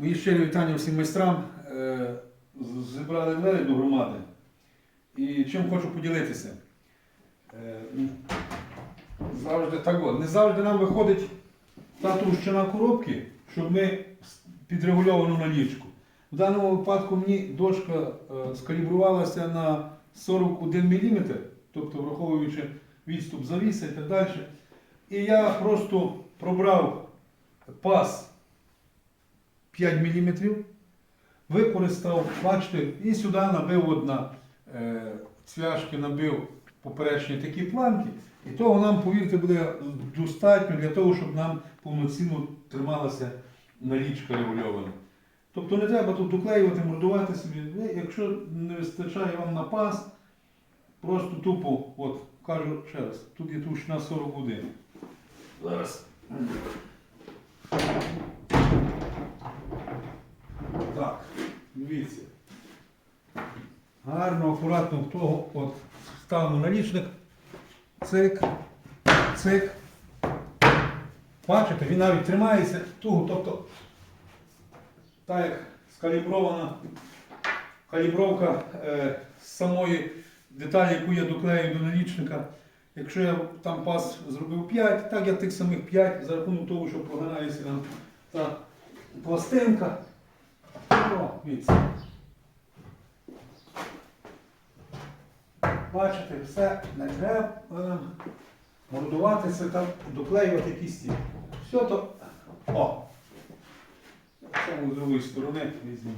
Мої щирі вітання всім майстрам. Е, Зібрали двері до громади. І чим хочу поділитися. Е, Завжди так. Не завжди нам виходить та товщина коробки, щоб ми підрегульовану налічку. В даному випадку мені дошка е, скалібрувалася на 41 мм, тобто враховуючи відступ завіса і так далі. І я просто пробрав пас 5 мм, використав, бачите, і сюди набив одна е, цвяшки, набив поперечні такі планки. І того нам, повірте, буде достатньо для того, щоб нам повноцінно трималася налічка регульована. Тобто не треба тут доклеювати, мордувати собі. Ви, якщо не вистачає вам на пас, просто тупо, от, кажу ще раз, тут є товщина 41. Зараз. Так, дивіться. Гарно, акуратно в того от ставимо налічник. Цик, цик. Бачите, він навіть тримається туго, тобто так як скалібрована калібровка е, самої деталі, яку я доклею до налічника. Якщо я там пас зробив 5, так я тих самих 5 за рахунок того, що прогинається нам та пластинка. О, дивіться. Бачите, все не треба е, мордуватися там, доклеювати кісті. Все то. О! Саме з другої сторони візьмемо.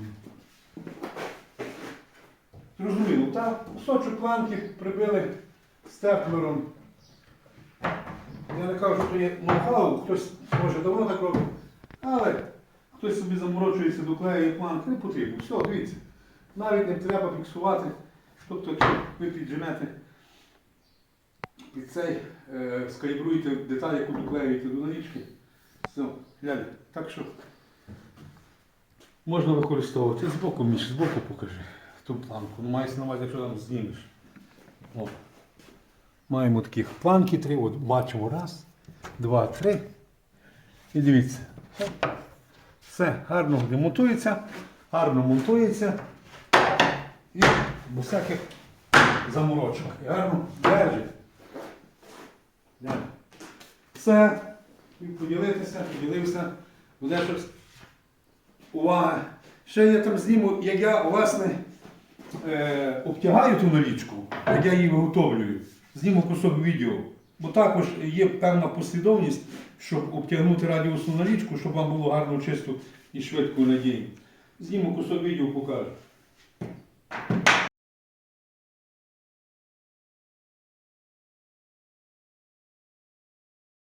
Зрозуміло, так? Кусочок планки прибили степлером. Я не кажу, що є ноу-хау, хтось може давно так робить, але хтось собі заморочується, доклеює планки, не потрібно. Все, дивіться. Навіть не треба фіксувати. Тобто, якщо ви підженете під цей, е, скалібруєте деталь, яку доклеюєте до налічки. Все, гляньте. Так що можна використовувати. Збоку, Міш, збоку покажи ту планку. Ну, мається на увазі, якщо там знімеш. О. Маємо таких планки три, от бачимо раз, два, три. І дивіться. Все гарно демонтується, гарно монтується. І без всяких заморочок. І гарно держить. Все. І поділитися, поділився. Буде щось. Увага! Ще я там зніму, як я власне е, обтягаю ту налічку, як я її виготовлюю. Зніму кусок відео. Бо також є певна послідовність, щоб обтягнути радіусну налічку, щоб вам було гарно, чисто і швидко надійно. Зніму кусок відео покажу.